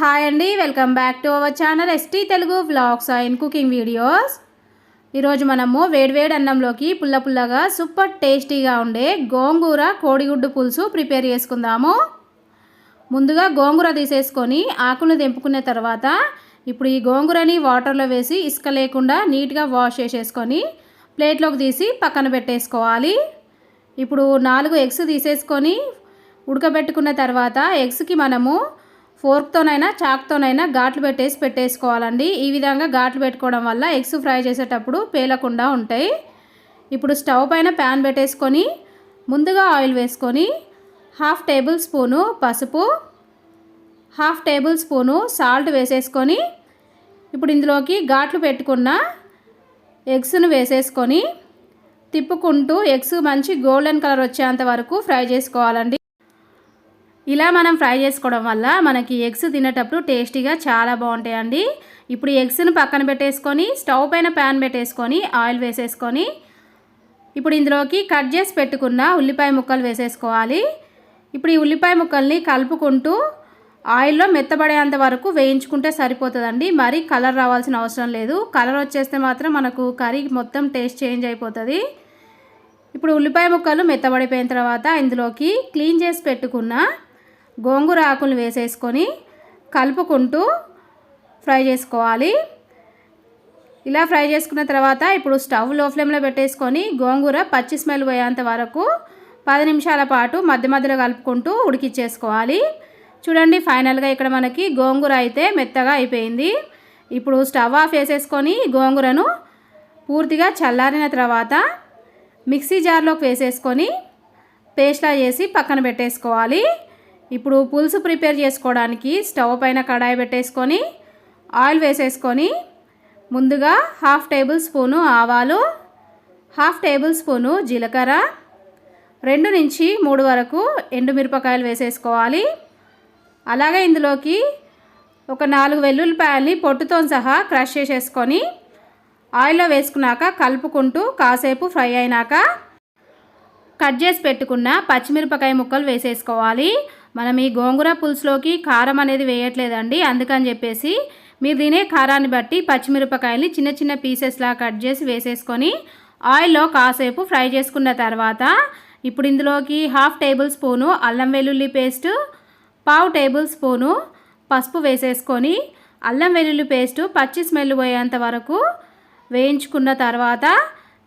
Hi అండి welcome back to our channel ST Telugu vlogs and cooking videos. ఈరోజు మనము వేడివేడి అన్నంలోకి పుల్ల పుల్లగా సూపర్ టేస్టీగా ఉండే గోంగూర కోడిగుడ్డు పులుసు ప్రిపేర్ చేసుకుందాము. ముందుగా గోంగూర తీసేసుకొని ఆకులను తెంపుకున్న తర్వాత ఇప్పుడు ఈ గోంగూరని వాటర్లో వేసి ఇసుక లేకుండా నీట్గా వాష్ చేసేసుకొని ప్లేట్లోకి తీసి పక్కన పెట్టేసుకోవాలి. ఇప్పుడు నాలుగు ఎగ్స్ తీసేసుకొని ఉడకబెట్టుకున్న తర్వాత ఎగ్స్కి మనము ఫోర్క్తోనైనా చాక్తోనైనా ఘాట్లు పెట్టేసి పెట్టేసుకోవాలండి. ఈ విధంగా ఘాట్లు పెట్టుకోవడం వల్ల ఎగ్స్ ఫ్రై చేసేటప్పుడు పేలకుండా ఉంటాయి. ఇప్పుడు స్టవ్ పైన ప్యాన్ పెట్టేసుకొని ముందుగా ఆయిల్ వేసుకొని హాఫ్ టేబుల్ స్పూను పసుపు హాఫ్ టేబుల్ స్పూను సాల్ట్ వేసేసుకొని ఇప్పుడు ఇందులోకి ఘాట్లు పెట్టుకున్న ఎగ్స్ను వేసేసుకొని తిప్పుకుంటూ ఎగ్స్ మంచి గోల్డెన్ కలర్ వచ్చేంత వరకు ఫ్రై చేసుకోవాలండి. ఇలా మనం ఫ్రై చేసుకోవడం వల్ల మనకి ఎగ్స్ తినేటప్పుడు టేస్టీగా చాలా బాగుంటాయండి. ఇప్పుడు ఎగ్స్ని పక్కన పెట్టేసుకొని స్టవ్ పైన ప్యాన్ పెట్టేసుకొని ఆయిల్ వేసేసుకొని ఇప్పుడు ఇందులోకి కట్ చేసి పెట్టుకున్న ఉల్లిపాయ ముక్కలు వేసేసుకోవాలి. ఇప్పుడు ఈ ఉల్లిపాయ ముక్కల్ని కలుపుకుంటూ ఆయిల్లో మెత్తబడేంత వరకు వేయించుకుంటే సరిపోతుందండి. మరీ కలర్ రావాల్సిన అవసరం లేదు. కలర్ వచ్చేస్తే మాత్రం మనకు కర్రీ మొత్తం టేస్ట్ చేంజ్ అయిపోతుంది. ఇప్పుడు ఉల్లిపాయ ముక్కలు మెత్తబడిపోయిన తర్వాత ఇందులోకి క్లీన్ చేసి పెట్టుకున్న గోంగూర ఆకులు వేసేసుకొని కలుపుకుంటూ ఫ్రై చేసుకోవాలి. ఇలా ఫ్రై చేసుకున్న తర్వాత ఇప్పుడు స్టవ్లో ఫ్లేమ్లో పెట్టేసుకొని గోంగూర పచ్చి స్మెల్ పోయేంత వరకు పది నిమిషాల పాటు మధ్య మధ్యలో కలుపుకుంటూ ఉడికిచ్చేసుకోవాలి. చూడండి ఫైనల్గా ఇక్కడ మనకి గోంగూర అయితే మెత్తగా అయిపోయింది. ఇప్పుడు స్టవ్ ఆఫ్ వేసేసుకొని గోంగూరను పూర్తిగా చల్లారిన తర్వాత మిక్సీ జార్లోకి వేసేసుకొని పేస్ట్లా చేసి పక్కన పెట్టేసుకోవాలి. ఇప్పుడు పులుసు ప్రిపేర్ చేసుకోవడానికి స్టవ్ పైన కడాయి పెట్టేసుకొని ఆయిల్ వేసేసుకొని ముందుగా హాఫ్ టేబుల్ స్పూను ఆవాలు హాఫ్ టేబుల్ స్పూను జీలకర్ర రెండు నుంచి మూడు వరకు ఎండుమిరపకాయలు వేసేసుకోవాలి. అలాగే ఇందులోకి ఒక నాలుగు వెల్లుల్లిపాయల్ని పొట్టుతో సహా క్రష్ చేసేసుకొని ఆయిల్లో వేసుకున్నాక కలుపుకుంటూ కాసేపు ఫ్రై అయినాక కట్ చేసి పెట్టుకున్న పచ్చిమిరపకాయ ముక్కలు వేసేసుకోవాలి. మనం ఈ గోంగూర పులుసులోకి కారం అనేది వేయట్లేదండి. అందుకని చెప్పేసి మీరు తినే కారాన్ని బట్టి పచ్చిమిరపకాయలు చిన్న చిన్న పీసెస్లా కట్ చేసి వేసేసుకొని ఆయిల్లో కాసేపు ఫ్రై చేసుకున్న తర్వాత ఇప్పుడు ఇందులోకి హాఫ్ టేబుల్ స్పూను అల్లం వెల్లుల్లి పేస్ట్ పావు టేబుల్ స్పూను పసుపు వేసేసుకొని అల్లం వెల్లుల్లి పేస్టు పచ్చి స్మెల్ పోయేంత వరకు వేయించుకున్న తర్వాత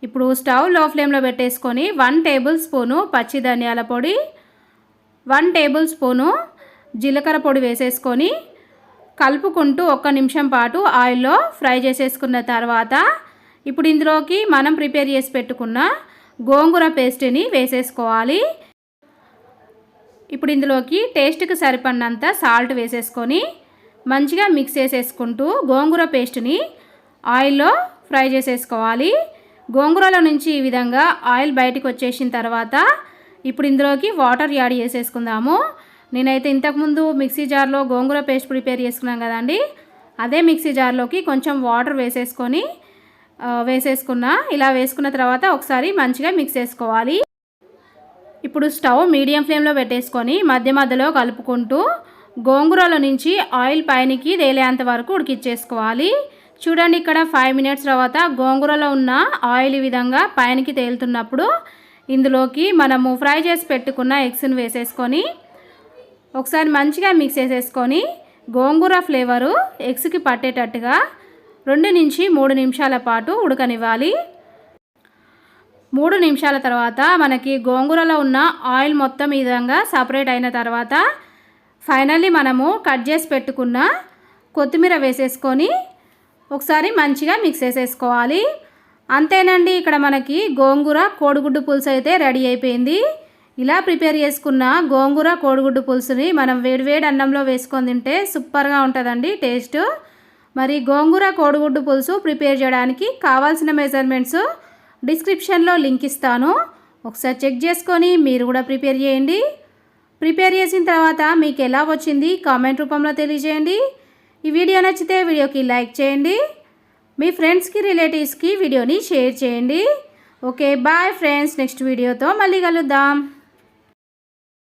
ఇప్పుడు స్టవ్లో ఫ్లేమ్లో పెట్టేసుకొని వన్ టేబుల్ స్పూను పచ్చి ధనియాల పొడి వన్ టేబుల్ స్పూను జీలకర్ర పొడి వేసేసుకొని కలుపుకుంటూ ఒక్క నిమిషం పాటు ఆయిల్లో ఫ్రై చేసేసుకున్న తర్వాత ఇప్పుడు ఇందులోకి మనం ప్రిపేర్ చేసి పెట్టుకున్న గోంగూర పేస్ట్ని వేసేసుకోవాలి. ఇప్పుడు ఇందులోకి టేస్ట్కి సరిపడినంత సాల్ట్ వేసేసుకొని మంచిగా మిక్స్ చేసేసుకుంటూ గోంగూర పేస్ట్ని ఆయిల్లో ఫ్రై చేసేసుకోవాలి. గోంగూరలో నుంచి ఈ విధంగా ఆయిల్ బయటకు వచ్చేసిన తర్వాత ఇప్పుడు ఇందులోకి వాటర్ యాడ్ చేసేసుకుందాము. నేనైతే ఇంతకుముందు మిక్సీ జార్లో గోంగూర పేస్ట్ ప్రిపేర్ చేసుకున్నాం కదండి. అదే మిక్సీ జార్లోకి కొంచెం వాటర్ వేసేసుకొని వేసేసుకున్నా. ఇలా వేసుకున్న తర్వాత ఒకసారి మంచిగా మిక్స్ చేసుకోవాలి. ఇప్పుడు స్టవ్ మీడియం ఫ్లేమ్లో పెట్టేసుకొని మధ్య మధ్యలో కలుపుకుంటూ గోంగూరలో నుంచి ఆయిల్ పైనకి తేలేంత వరకు ఉడికిచ్చేసుకోవాలి. చూడండి ఇక్కడ ఫైవ్ మినిట్స్ తర్వాత గోంగూరలో ఉన్న ఆయిల్ ఈ విధంగా పైనకి తేలుతున్నప్పుడు ఇందులోకి మనము ఫ్రై చేసి పెట్టుకున్న ఎగ్స్ని వేసేసుకొని ఒకసారి మంచిగా మిక్స్ చేసేసుకొని గోంగూర ఫ్లేవరు ఎగ్స్కి పట్టేటట్టుగా రెండు నుంచి మూడు నిమిషాల పాటు ఉడకనివ్వాలి. మూడు నిమిషాల తర్వాత మనకి గోంగూరలో ఉన్న ఆయిల్ మొత్తం ఈ విధంగా సపరేట్ అయిన తర్వాత ఫైనల్లీ మనము కట్ చేసి పెట్టుకున్న కొత్తిమీర వేసేసుకొని ఒకసారి మంచిగా మిక్స్ చేసేసుకోవాలి. అంతేనండి ఇక్కడ మనకి గోంగూర కోడిగుడ్డు పులుసు అయితే రెడీ అయిపోయింది. ఇలా ప్రిపేర్ చేసుకున్న గోంగూర కోడిగుడ్డు పులుసుని మనం వేడివేడి అన్నంలో వేసుకొని తింటే సూపర్గా ఉంటుందండి టేస్ట్. మరి గోంగూర కోడిగుడ్డు పులుసు ప్రిపేర్ చేయడానికి కావాల్సిన మెజర్మెంట్స్ డిస్క్రిప్షన్లో లింక్ ఇస్తాను. ఒకసారి చెక్ చేసుకొని మీరు కూడా ప్రిపేర్ చేయండి. ప్రిపేర్ చేసిన తర్వాత మీకు ఎలా వచ్చింది కామెంట్ రూపంలో తెలియజేయండి. ఈ వీడియో నచ్చితే వీడియోకి లైక్ చేయండి. మీ ఫ్రెండ్స్కి రిలేటివ్స్కి వీడియోని షేర్ చేయండి. Okay bye friends. నెక్స్ట్ వీడియోతో మళ్ళీ కలుద్దాం.